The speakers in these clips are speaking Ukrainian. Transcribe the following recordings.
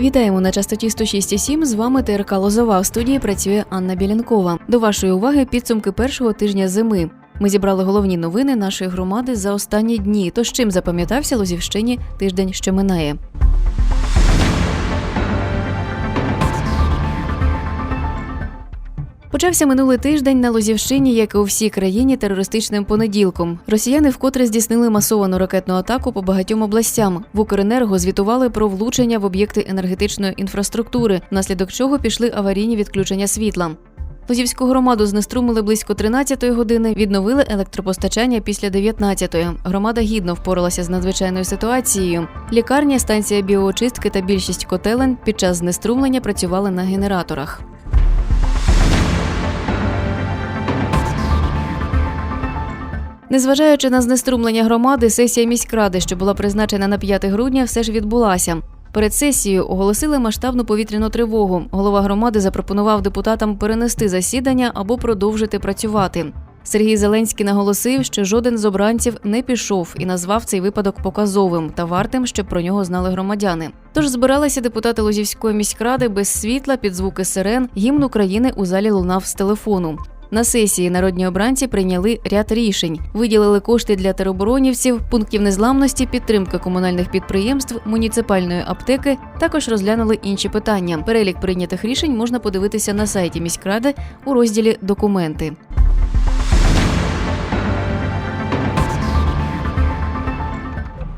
Вітаємо на частоті 106,7. З вами ТРК Лозова. В студії працює Анна Білянкова. До вашої уваги підсумки першого тижня зими. Ми зібрали головні новини нашої громади за останні дні. Тож чим запам'ятався Лозівщині тиждень, що минає. Почався минулий тиждень на Лозівщині, як і у всій країні, терористичним понеділком. Росіяни вкотре здійснили масовану ракетну атаку по багатьом областям. В Укренерго звітували про влучення в об'єкти енергетичної інфраструктури, внаслідок чого пішли аварійні відключення світла. Лозівську громаду знеструмили близько 13-ї години, відновили електропостачання після 19-ї. Громада гідно впоралася з надзвичайною ситуацією. Лікарня, станція біоочистки та більшість котелень під час знеструмлення працювали на генераторах. Незважаючи на знеструмлення громади, сесія міськради, що була призначена на 5 грудня, все ж відбулася. Перед сесією оголосили масштабну повітряну тривогу. Голова громади запропонував депутатам перенести засідання або продовжити працювати. Сергій Зеленський наголосив, що жоден з обранців не пішов і назвав цей випадок показовим та вартим, щоб про нього знали громадяни. Тож збиралися депутати Лозівської міськради без світла під звуки сирен. Гімн України у залі лунав з телефону. На сесії народні обранці прийняли ряд рішень, виділили кошти для тероборонівців, пунктів незламності, підтримки комунальних підприємств, муніципальної аптеки. Також розглянули інші питання. Перелік прийнятих рішень можна подивитися на сайті міськради у розділі Документи.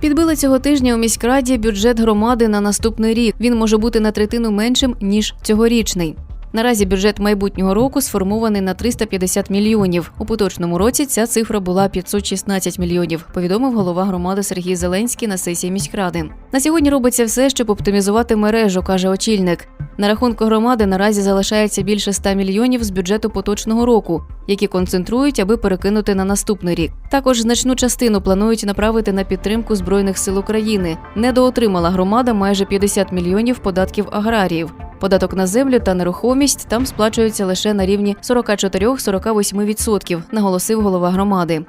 Підбили цього тижня у міськраді бюджет громади на наступний рік. Він може бути на третину меншим ніж цьогорічний. Наразі бюджет майбутнього року сформований на 350 мільйонів. У поточному році ця цифра була 516 мільйонів. Повідомив голова громади Сергій Зеленський на сесії міськради. На сьогодні робиться все, щоб оптимізувати мережу, каже очільник. На рахунку громади наразі залишається більше 100 мільйонів з бюджету поточного року, які концентрують, аби перекинути на наступний рік. Також значну частину планують направити на підтримку збройних сил України. Недоотримала громада майже 50 мільйонів податків аграріїв. Податок на землю та нерухомість там сплачується лише на рівні 44-48%, наголосив голова громади.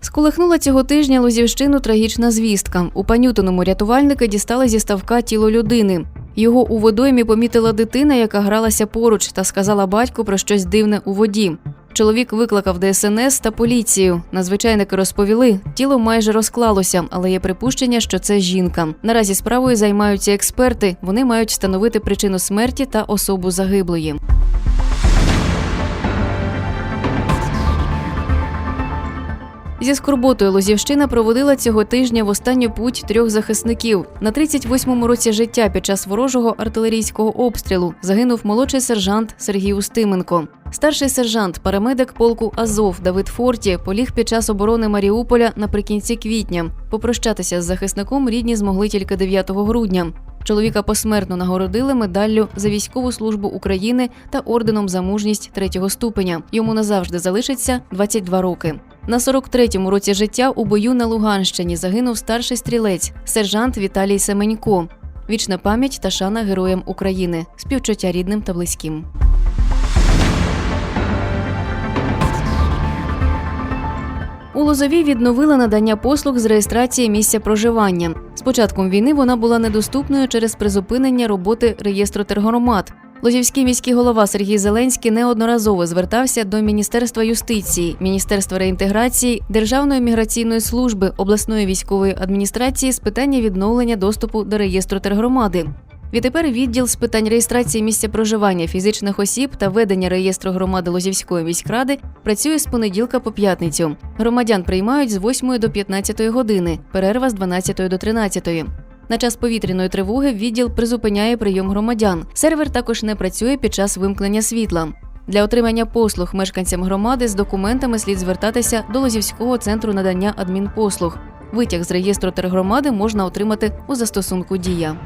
Сколихнула цього тижня Лозівщину трагічна звістка. У Панютиному рятувальники дістали зі ставка тіло людини. Його у водоймі помітила дитина, яка гралася поруч, та сказала батьку про щось дивне у воді. Чоловік викликав ДСНС та поліцію. Надзвичайники розповіли, тіло майже розклалося, але є припущення, що це жінка. Наразі справою займаються експерти. Вони мають встановити причину смерті та особу загиблої. Зі скорботою Лозівщина проводила цього тижня в останню путь трьох захисників. На 38-му році життя під час ворожого артилерійського обстрілу загинув молодший сержант Сергій Устименко. Старший сержант, парамедик полку Азов Давид Форті поліг під час оборони Маріуполя наприкінці квітня. Попрощатися з захисником рідні змогли тільки 9 грудня. Чоловіка посмертно нагородили медаллю за військову службу України та орденом за мужність третього ступеня. Йому назавжди залишиться 22 роки. На 43-му році життя у бою на Луганщині загинув старший стрілець, сержант Віталій Семенько. Вічна пам'ять та шана героям України, співчуття рідним та близьким. У Лозові відновили надання послуг з реєстрації місця проживання. З початком війни вона була недоступною через призупинення роботи реєстру тергромад. Лозівський міський голова Сергій Зеленський неодноразово звертався до Міністерства юстиції, Міністерства реінтеграції, Державної міграційної служби, обласної військової адміністрації з питання відновлення доступу до реєстру тергромади. Відтепер відділ з питань реєстрації місця проживання фізичних осіб та ведення реєстру громади Лозівської міськради працює з понеділка по п'ятницю. Громадян приймають з 8 до 15 години, перерва з 12 до 13. На час повітряної тривоги відділ призупиняє прийом громадян. Сервер також не працює під час вимкнення світла. Для отримання послуг мешканцям громади з документами слід звертатися до Лозівського центру надання адмінпослуг. Витяг з реєстру тергромади можна отримати у застосунку Дія.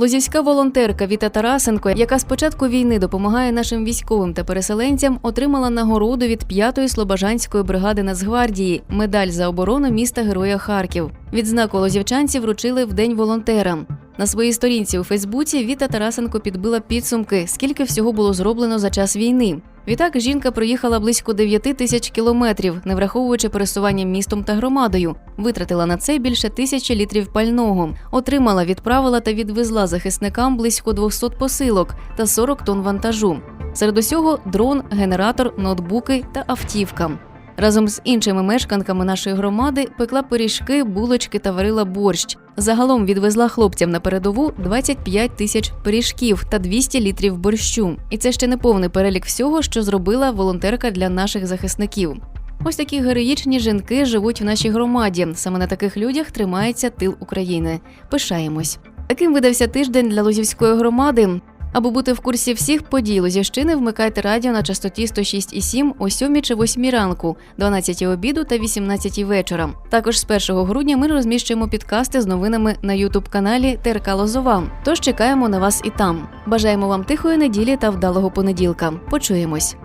Лозівська волонтерка Віта Тарасенко, яка з початку війни допомагає нашим військовим та переселенцям, отримала нагороду від 5-ї Слобожанської бригади Нацгвардії, медаль за оборону міста Героя Харків. Відзнаку лозівчанці вручили в День волонтерам. На своїй сторінці у Фейсбуці Віта Тарасенко підбила підсумки, скільки всього було зроблено за час війни. Відтак жінка проїхала близько 9 тисяч кілометрів, не враховуючи пересування містом та громадою. Витратила на це більше тисячі літрів пального. Отримала, відправила та відвезла захисникам близько 200 посилок та 40 тонн вантажу. Серед усього дрон, генератор, ноутбуки та автівка. Разом з іншими мешканками нашої громади пекла пиріжки, булочки та варила борщ. Загалом відвезла хлопцям на передову 25 тисяч пиріжків та 200 літрів борщу. І це ще не повний перелік всього, що зробила волонтерка для наших захисників. Ось такі героїчні жінки живуть в нашій громаді. Саме на таких людях тримається тил України. Пишаємось. Таким видався тиждень для Лозівської громади. Аби бути в курсі всіх подій Лозівщини, вмикайте радіо на частоті 106,7 о 7 чи 8 ранку, 12 обіду та 18 вечора. Також з 1 грудня ми розміщуємо підкасти з новинами на ютуб каналі ТРК Лозова. Тож чекаємо на вас і там. Бажаємо вам тихої неділі та вдалого понеділка. Почуємось.